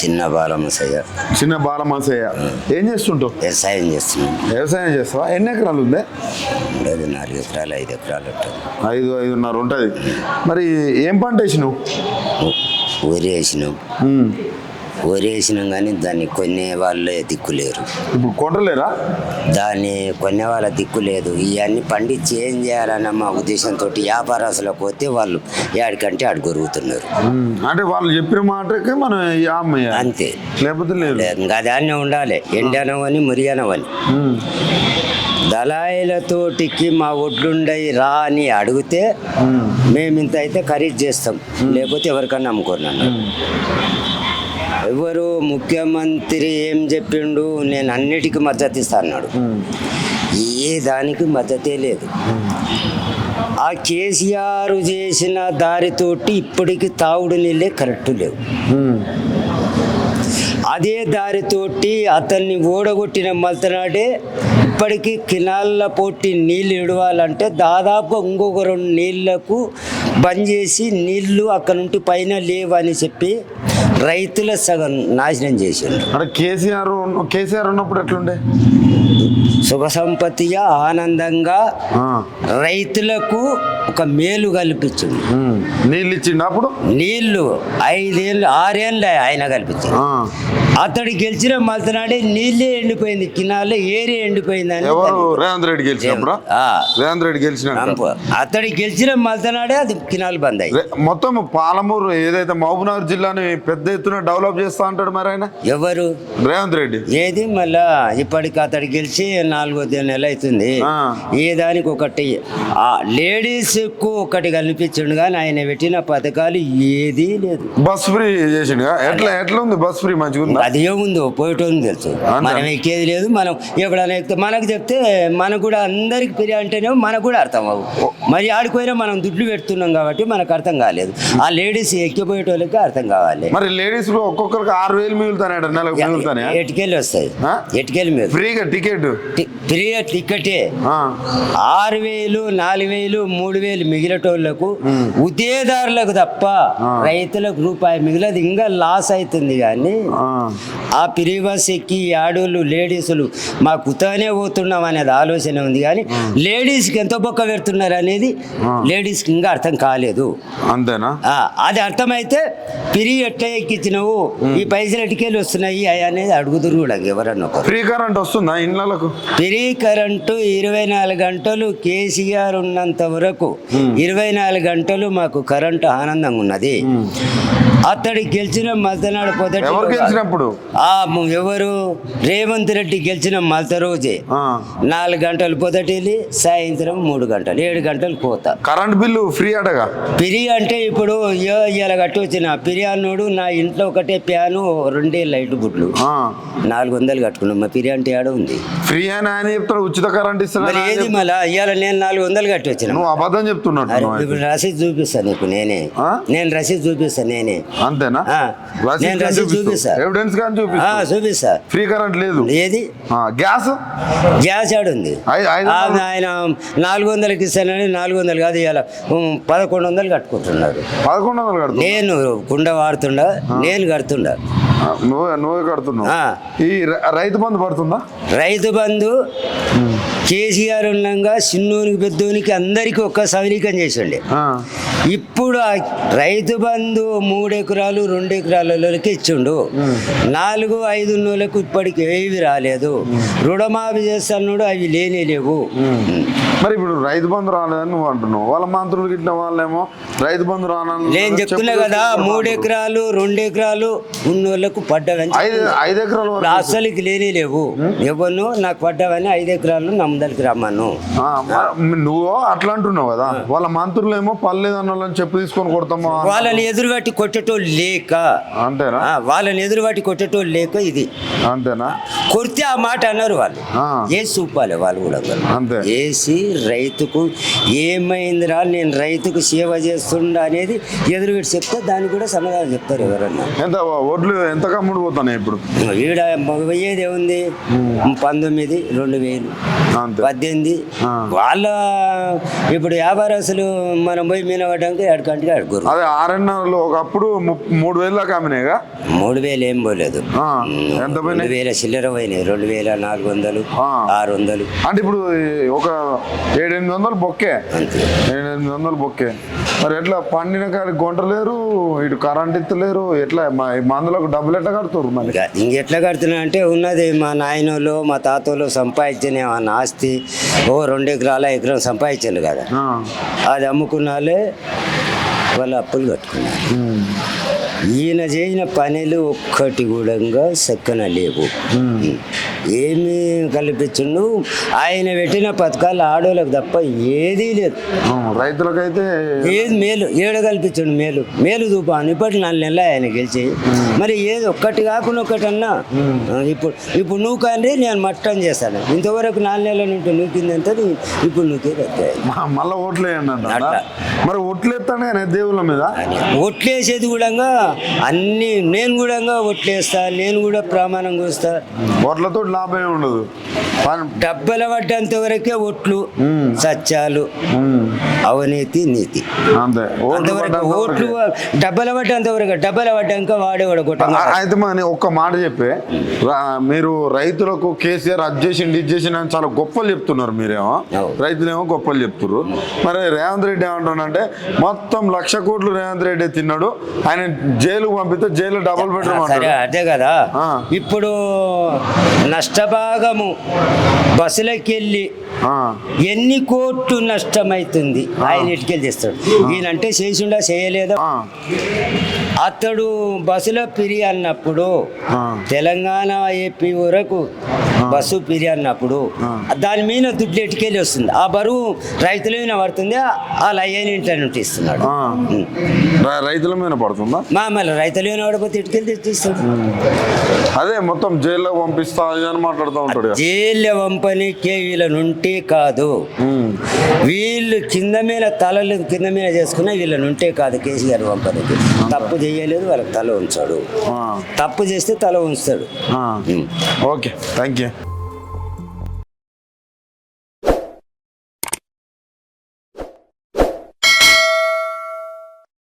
చిన్న బాలమసయ్య చిన్న బాలమాసయ్య ఏం చేస్తుంటావు? వ్యవసాయం చేస్తున్నాం. వ్యవసాయం చేస్తావా? ఎన్ని ఎకరాలు ఉంది? ఉండేది నాలుగు ఎకరాలు ఐదు ఎకరాలు ఉంటుంది. ఐదు ఐదున్నర ఉంటుంది. మరి ఏం పంట వేసినావు? వరి వేసినాం. వేసినాం కానీ దాన్ని కొనే వాళ్ళే దిక్కు లేరు ఇప్పుడు కొంటలేరా దాన్ని కొనే వాళ్ళ దిక్కు లేదు ఇవన్నీ పండించి ఏం చేయాలన్న మా ఉద్దేశంతో వ్యాపారస్తులకు పోతే వాళ్ళు ఏడికంటే ఆడు గొరుగుతున్నారు. అంటే వాళ్ళు చెప్పిన మాటకి మనం అంతే. లేకపోతే ఇంకా దాన్నే ఉండాలి. ఎండనవని మురియనవని ఉమ్. దళాయిలతోటికి మా ఒడ్లుండయి రా అని అడిగితే. మేము. ఇంత అయితే ఖరీదు చేస్తాం. లేకపోతే ఎవరికన్నా అమ్ముకోను ఎవరు ముఖ్యమంత్రి ఏం చెప్పిండు నేను అన్నిటికీ మద్దతు ఇస్తా అన్నాడు. ఏ దానికి మద్దతే లేదు. ఆ కేసీఆర్ చేసిన దారితోటి ఇప్పటికి తావుడు నీళ్ళే కరెక్ట్ లేవు. అదే దారితోటి అతన్ని ఓడగొట్టిన మల్తనాడే ఇప్పటికీ కినాళ్ళ పొట్టి నీళ్ళు ఇడవాలంటే దాదాపు ఇంకొక రెండు నీళ్ళకు బంద్ చేసి నీళ్ళు అక్కడ నుండి పైన లేవని చెప్పి రైతుల సగం నాశనం చేసిండు అంటే కేసీఆర్ కేసీఆర్ ఉన్నప్పుడు ఎట్లుండే? సుఖ సంపత్తిగా ఆనందంగా. రైతులకు ఒక మేలు కల్పించింది. నీళ్ళు ఇచ్చిండు అప్పుడు? నీళ్ళు ఐదేళ్ళు ఆరేళ్ళు ఆయన కల్పించింది. అతడు గెలిచిన మల్తనాడే నీళ్ళే ఎండిపోయింది కినాల్లో ఏరియా ఎండిపోయిందని ఎవరు? రేవంత్ రెడ్డి గెలిచినప్పుడు ఆ, రేవంత్ రెడ్డి గెలిచినాక రంపు. అతడు గెలిచిన మల్తనాడే అది కినాలు బంద్ అయ్యి మొత్తం పాలమూరు ఏదైతే మహబూబ్నగర్ జిల్లాని పెద్ద ఎత్తున డెవలప్ చేస్తా అంటాడు మరి ఆయన? ఎవరు? రేవంత్ రెడ్డి. ఏది? మళ్ళా ఇప్పటికి అతడు గెలిచి నాలుగో నెల అవుతుంది. ఆ. ఏ దానికి ఒకటి ఆ లేడీస్కు ఒకటి కనిపించిండు కానీ ఆయన పెట్టిన పథకాలు ఏదీ లేదు. బస్ ఫ్రీ చేసిండు ఎట్లా ఎట్లా ఉంది బస్ ఫ్రీ? మంచిగా ఉందా? అది ఏముందో పోయేటోని తెలుసు. మనం ఎక్కేది లేదు మనం ఎప్పుడైనా ఎక్కితే మనకు చెప్తే మనకు కూడా అందరికి పిరి అంటేనే మనకు కూడా అర్థం అవ్వు. మరి ఆడిపోయినా మనం దుడ్లు పెడుతున్నాం కాబట్టి మనకు అర్థం కాలేదు. ఆ లేడీస్ ఎక్కిపోయేటోళ్ళకి అర్థం కావాలి. మరి లేడీస్లో ఒక్కొక్కరికి ఆరు వేలు నెలకు ఎటుకెళ్ళి వస్తాయి? ఆ? ఎటుకెళ్ళి మీరు ఫ్రీగా టికెట్? ఫ్రీ టికెటే. ఆరు వేలు నాలుగు వేలు మూడు వేలు మిగిలటోళ్ళకు ఉద్యోగదారులకు తప్ప. రైతులకు రూపాయి మిగిలదు. ఇంకా లాస్ అవుతుంది కానీ ఆ. పిరి బస్ ఎక్కి ఆడోళ్ళు లేడీసులు మా కుతానే పోతున్నాం అనేది ఆలోచన ఉంది కానీ లేడీస్కి ఎంత బొక్క పెడుతున్నారు అనేది లేడీస్కి ఇంకా అర్థం కాలేదు. అంతేనా? అది అర్థమైతే పిరి ఎట్లా ఎక్కించినావు? ఈ పైసలు ఎటుకెళ్ళి వస్తున్నాయి? అనేది అడుగుతురు కూడా ఎవరన్నా ఫ్రీ కరెంట్ వస్తుందా ఇండ్లకు పిరి కరెంటు ఇరవై నాలుగు గంటలు కేసీఆర్ ఉన్నంత వరకు ఇరవై నాలుగు గంటలు మాకు కరెంటు ఆనందంగా ఉన్నది. అతడు గెలిచిన పొదటి ఎవరు గెలిచినప్పుడు? ఎవరు? రేవంత్ రెడ్డి గెలిచిన మల్త రోజే. నాలుగు గంటలు పొదటిల్లి సాయంత్రం మూడు గంటలు ఏడు గంటలు పోతా. కరెంట్ బిల్లు ఫ్రీ పిరి అంటే ఇప్పుడు ఇలా కట్టి వచ్చిన. పిరి అన్నోడు నా ఇంట్లో ఒకటే ప్యాను రెండే లైట్ బుడ్లు. నాలుగు వందలు కట్టుకున్నాం. మా పిరి అంటే ఆడ ఉంది. ఫ్రీ అని ఆయన చెప్తాడు ఉచిత కరెంట్ ఇస్తాడు మరి ఏది మళ్ళా? ఇవాళ నేను నాలుగు వందలు కట్టి వచ్చిన. నువ్వు అబద్ధం. ఇప్పుడు రసీదు చూపిస్తాను నీకు నేనే? నేను రసీదు చూపిస్తాను నేనే. అంతేనా? నేను రసీదు చూపిస్తా. ఎవిడెన్స్ కానీ చూపిస్తా చూపిస్తా. ఫ్రీ కరెంట్ లేదు. ఏది? గ్యాస్? గ్యాస్ ఆడు ఉంది. ఐ- ఐదు ఆ, వందలు. ఆయన నాలుగు వందలకి ఇస్తానని నాలుగు వందలు కాదు ఇవాళ పదకొండు వందలు కట్టుకుంటున్నారు. పదకొండు వందలు నేను కుండ వాడుతుండా నేను కడుతున్నా నువ్వే నువ్వే కడుతున్నావు. ఆ. ఈ రైతు బంధు పడుతుందా? రైతు బంధు కేసీఆర్ ఉండగా చిన్నోనికి పెద్దోనికి అందరికీ ఒక్క సవలీకం చేసిండే. ఇప్పుడు రైతు బంధు మూడు ఎకరాలు రెండు ఎకరాలలోకి ఇచ్చిండు. నాలుగు ఐదు నూలకు ఇప్పటికి ఏవి రాలేదు. రుణమాఫీ చేస్తున్నాడు అవి లేనే లేవు. మరి ఇప్పుడు రైతు బంధు రాలేదని నువ్వు అంటున్నావు. వాళ్ళ మంత్రులు గిట్ల వాళ్ళేమో రైతు బంధు రానని నేను చెప్తున్నా కదా మూడు ఎకరాలు రెండు ఎకరాలు ఉన్నోళ్ళకు పడ్డవని ఐదు ఎకరాల అసలుకి లేనే లేవు. ఎవరు నాకు పడ్డవని ఐదు ఎకరాలు నమ్మదలికి రమ్మను. ఆ, మరి నువ్వు అట్లా అంటున్నావు కదా? వాళ్ళ మంత్రులు ఏమో పర్లేదన్న చెప్పు తీసుకొని కొడతామా వాళ్ళని ఎదురుబట్టి కొట్టేటోళ్ళు లేక. అంతేనా? వాళ్ళని ఎదురుబట్టి కొట్టేటోళ్ళు లేక ఇది. అంతేనా? కొడితే ఆ మాట అన్నారు వాళ్ళు. ఏ చూపాలి వాళ్ళు కూడా అంతే. వేసి రైతుకు ఏమైందిరా నేను రైతుకు సేవ చేస్తుండా అనేది ఎదురు పెట్టి చెప్తే దానికి కూడా సమాధానం చెప్తారు ఎవరన్నా. ఎంత ఒడ్లు ఎంత కమ్ముడు పోతున్నాయి ఇప్పుడు? ఈడ పోయేది ఏముంది పంతొమ్మిది రెండు వేలు. పద్దెనిమిది. వాళ్ళ ఇప్పుడు వ్యాపారస్తులు మనం పోయి మీన పడ్డానికి ఎడకంటికి అడుగురు అదే ఆర్ఎన్ఆర్లో ఒకప్పుడు మూడు వేలు దాకా అమ్మినాయిగా? మూడు వేలు ఏం పోలేదు. ఎంత రెండు వేల చిల్లర పోయినాయి. రెండు వేల నాలుగు వందలు. ఆరు వందలు. అంటే ఇప్పుడు ఒక ఏడెనిమిది వందలు బొక్కే. ఏడెనిమిది వందలు బొక్కే. మరి ఎట్లా పండిన కాడికి కొంటలేరు? ఇటు కరెంట్ ఇత్తలేరు? ఎట్లా? మందులకు డబ్బులు ఎట్లా కడుతురు మరి? ఇంకా ఇంకెట్లా కడుతున్నా అంటే ఉన్నది మా నాయనోళ్ళు మా తాతోళ్ళు సంపాదించిన ఆస్తి ఓ రెండు ఎకరాల ఎకరం సంపాదించారు కదా. అది అమ్ముకున్నాలే వాళ్ళు అప్పులు కట్టుకున్నారు. ఈయన చేసిన పనులు ఒక్కటి కూడా చక్కన లేవు. ఏమి కల్పించుండు ఆయన పెట్టిన పథకాలు ఆడోళ్ళకి తప్ప ఏదీ లేదు. రైతులకైతే ఏది మేలు ఏడ కల్పించండు మేలు. మేలు చూపాను. ఇప్పటి నాలుగు నెలలు ఆయన గెలిచి. మరి ఏది ఒక్కటి కాకుండా ఒక్కటన్నా ఇప్పుడు ఇప్పుడు నువ్వు కానీ నేను మట్టం చేస్తాను ఇంతవరకు నాలుగు నెలల నుండి నూకిందంత ఇప్పుడు మ- మళ్ళా ఓట్లు వేయండి అంటారా? అట్లా. మరి ఓట్లు ఎత్తానే ఆయన దేవుళ్ళ మీద? ఒట్లేసేది కూడా అన్ని నేను కూడా ఒట్లేస్తా నేను కూడా ప్రమాణం వస్తా ఓట్లతో లాభం ఏమి ఉండదు డబ్బల పడ్డంత వరకే ఉమ్. సత్యాలు అవినీతి నీతి. అంతే. ఓట్లు ఓట్లు. డబ్బల పడ్డంత వరకు డబ్బల పడ్డాక వాడేవాడు అయితే మరి ఒక్క మాట చెప్పే. మీరు రైతులకు కేసీఆర్ అది చేసిండు ఇది చేసిండు అని చాలా గొప్పలు చెప్తున్నారు మీరేమో. రైతులేమో గొప్పలు చెప్తున్నారు మరి రేవంత్ రెడ్డి ఏమంటున్నాడంటే మొత్తం లక్ష కోట్లు రేవంత్ రెడ్డి తిన్నాడు ఆయన జైలుకు పంపిస్తే జైలు డబుల్ బెడ్రూమ్ అదే కదా. ఇప్పుడు నష్టభాగము బస్సులకి వెళ్ళి ఆ, ఎన్ని కోట్లు నష్టమైతుంది? ఆయన ఇటుకెళ్ళి తెస్తాడు? ఈయనంటే చేసిండా చేయలేదా? అతడు బస్సులో పిరి అన్నప్పుడు. తెలంగాణ ఏపీ వరకు బస్సు పిరి అన్నప్పుడు దాని మీద దుడ్లు ఎటుకెళ్ళి వస్తుంది? ఆ బరువు రైతుల మీద పడుతుంది ఆ లయ్యని నుండి ఇస్తున్నాడు. రైతుల మీద పడుతుందా? మా మళ్ళీ రైతుల మీద పడిపోతే ఇటుకెళ్ళి తెచ్చిస్తాడు? అదే మొత్తం జైల్లో పంపిస్తా అని మాట్లాడుతూ ఉంటాడు వంపనికే వీళ్ళ నుంటే కాదు. వీళ్ళు కింద మీద తలలు కింద మీద చేసుకున్న వీళ్ళ నుంటే కాదు కేసీఆర్ వంపనికి. తప్పు చేయలేదు వాళ్ళకి తల ఉంచాడు. తప్పు చేస్తే తల ఉంచుతాడు. ఓకే. Thank you